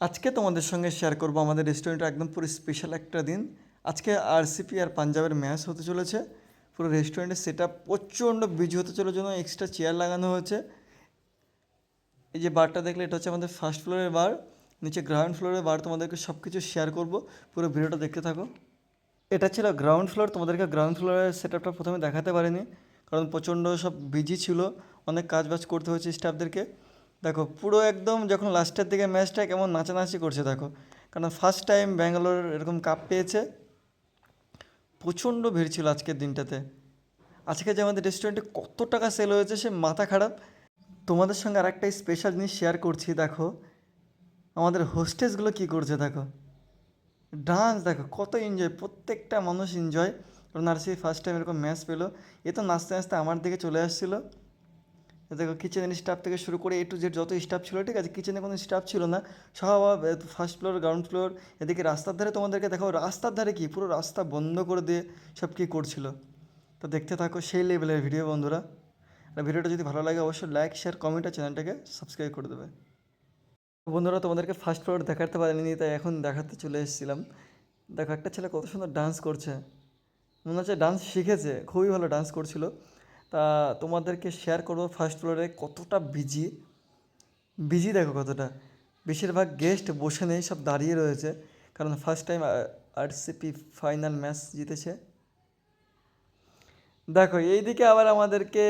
আজকে তোমাদের সঙ্গে শেয়ার করব আমাদের রেস্টুরেন্টে একদম পুরো স্পেশাল একটা দিন। আজকে আরসিপি আর পাঞ্জাবের ম্যাচ হতে চলেছে। পুরো রেস্টুরেন্টের সেট আপ প্রচণ্ড বিজি হতে চলে জন্য এক্সট্রা চেয়ার লাগানো হয়েছে। এই যে বারটা দেখলে এটা হচ্ছে আমাদের ফার্স্ট ফ্লোরের বার নিচে গ্রাউন্ড ফ্লোরের বার তোমাদেরকে সব কিছু শেয়ার করব। পুরো ভিডিওটা দেখতে থাকো। এটা ছিল গ্রাউন্ড ফ্লোর তোমাদেরকে গ্রাউন্ড ফ্লোরের সেট আপটা প্রথমে দেখাতে পারিনি, কারণ প্রচণ্ড সব বিজি ছিল। অনেক কাজ বাজ করতে হয়েছে স্টাফদেরকে দেখো, পুরো একদম যখন লাস্টের দিকে ম্যাচটা কেমন নাচানাচি করছে, দেখো। কারণ ফার্স্ট টাইম ব্যাঙ্গালোর এরকম কাপ পেয়েছে। প্রচণ্ড ভিড় ছিল আজকের দিনটাতে। আজকে যে আমাদের রেস্টুরেন্টে কত টাকা সেল হয়েছে, সে মাথা খারাপ। তোমাদের সঙ্গে আরেকটা স্পেশাল জিনিস শেয়ার করছি, দেখো। আমাদের হোস্টেসগুলো কী করছে, দেখো? ডান্স দেখো, কত এনজয় প্রত্যেকটা মানুষ এনজয় কারণ আরসি ফার্স্ট টাইম এরকম ম্যাচ পেল। এ তো নাচতে নাচতে আমার দিকে চলে আসছিল। দেখো কিচেনের স্টাফ থেকে শুরু করে এ টু জেড যত স্টাফ ছিল, ঠিক আছে? কিচেনে কোনো স্টাফ ছিল না। সব ফার্স্ট ফ্লোর গ্রাউন্ড ফ্লোর এদিকে রাস্তার ধারে তোমাদেরকে দেখো, রাস্তার ধারে কি? পুরো রাস্তা বন্ধ করে দিয়ে সব কী করছিল? তো দেখতে থাকো সেই লেভেলের ভিডিও বন্ধুরা। আর ভিডিওটা যদি ভালো লাগে, অবশ্যই লাইক শেয়ার কমেন্ট আর চ্যানেলটাকে সাবস্ক্রাইব করে দেবে। বন্ধুরা, তোমাদেরকে ফার্স্ট ফ্লোর দেখাতে পারিনি, তাই এখন দেখাতে চলে এসেছিলাম। দেখো, একটা ছেলে কত সুন্দর ডান্স করছে। মনে হচ্ছে ডান্স শিখেছে, খুবই ভালো ডান্স করছিল। তা তোমাদেরকে শেয়ার করব ফার্স্ট ফ্লোরে কতটা বিজি বিজি দেখো কতটা। বেশিরভাগ গেস্ট বসে নেই, সব দাঁড়িয়ে রয়েছে। কারণ first time RCP final match জিতেছে। দেখো, এইদিকে আবার আমাদেরকে,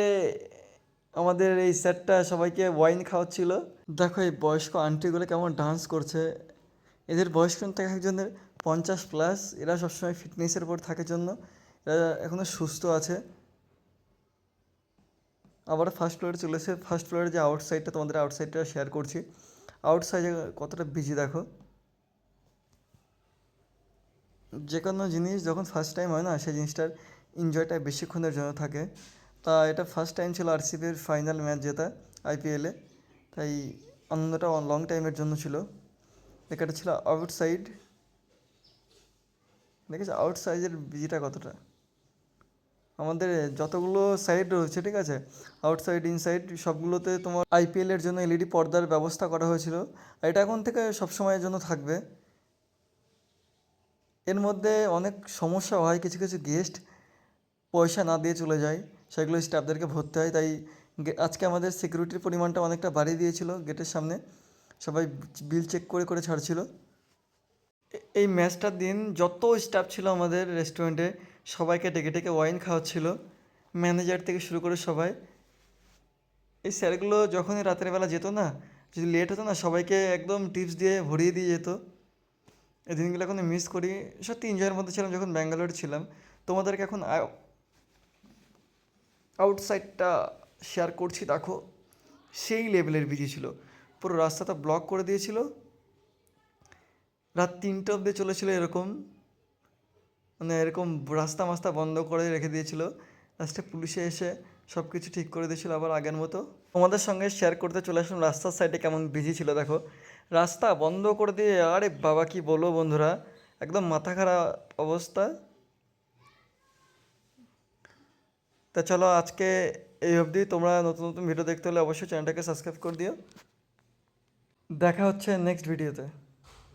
আমাদের এই সেটটা সবাইকে ওয়াইন খাওয়াচ্ছিল। দেখো, এই বয়স্ক আন্টিগুলো কেমন ডান্স করছে। এদের বয়স কিন্তু একজনের পঞ্চাশ প্লাস এরা সবসময় ফিটনেসের উপর থাকে জন্য। এরা এখনও সুস্থ আছে। আবার ফার্স্ট ফ্লোরে চলেছে ফার্স্ট ফ্লোরের যে আউটসাইডটা তোমাদের আউটসাইডটা শেয়ার করছি। আউটসাইডে কতটা বিজি দেখো? যে কোনো জিনিস যখন ফার্স্ট টাইম হয় না, সেই জিনিসটার এনজয়টা বেশিক্ষণের জন্য থাকে। তা এটা ফার্স্ট টাইম ছিল আরসিবির ফাইনাল ম্যাচ জেতা আইপিএলে তাই আনন্দটা লং টাইমের জন্য ছিল। এটা ছিল আউটসাইড দেখেছ? আউটসাইডের বিজিটা কতটা? আমাদের যতগুলো সাইড রয়েছে, ঠিক আছে? আউটসাইড ইনসাইড সবগুলোতে তোমার আইপিএলের জন্য এলইডি পর্দার ব্যবস্থা করা হয়েছিল। এটা এখন থেকে সবসময়ের জন্য থাকবে। এর মধ্যে অনেক সমস্যা হয়, কিছু কিছু গেস্ট পয়সা না দিয়ে চলে যায়, সেগুলো স্টাফদেরকে ভরতে হয়। তাই আজকে আমাদের সিকিউরিটির পরিমাণটা অনেকটা বাড়িয়ে দিয়েছিল গেটের সামনে। সবাই বিল চেক করে করে ছাড়ছিল। এই ম্যাচটার দিন যত স্টাফ ছিল আমাদের রেস্টুরেন্টে সবাইকে ডেকে ডেকে ওয়াইন খাওয়াচ্ছিল। ম্যানেজার থেকে শুরু করে সবাই। এই স্যারগুলো যখনই রাতের বেলা যেত না, যদি লেট হতো না, সবাইকে একদম টিপস দিয়ে ভরিয়ে দিয়ে যেত। এই দিনগুলো এখন মিস করি। সত্যি এনজয়ের মধ্যে ছিলাম যখন ব্যাঙ্গালোরে ছিলাম। তোমাদেরকে এখন আউটসাইডটা শেয়ার করছি, দেখো। সেই লেভেলের বিজি ছিল। পুরো রাস্তাটা ব্লক করে দিয়েছিল। রাত তিনটে অবধি চলেছিল এরকম। মানে এরকম রাস্তা মাস্তা বন্ধ করে রেখে দিয়েছিল। লাস্টে পুলিশে এসে সব কিছু ঠিক করে দিয়েছিল আবার আগের মতো। তোমাদের সঙ্গে শেয়ার করতে চলে আসলাম। রাস্তার সাইডে কেমন বিজি ছিল দেখো। রাস্তা বন্ধ করে দিয়ে, আরে বাবা কি বলব বন্ধুরা? একদম মাথা খারাপ অবস্থা। তা চলো আজকে এই অবধি। তোমরা নতুন নতুন ভিডিও দেখতে হলে অবশ্যই চ্যানেলটাকে সাবস্ক্রাইব করে দিও। দেখা হচ্ছে নেক্সট ভিডিওতে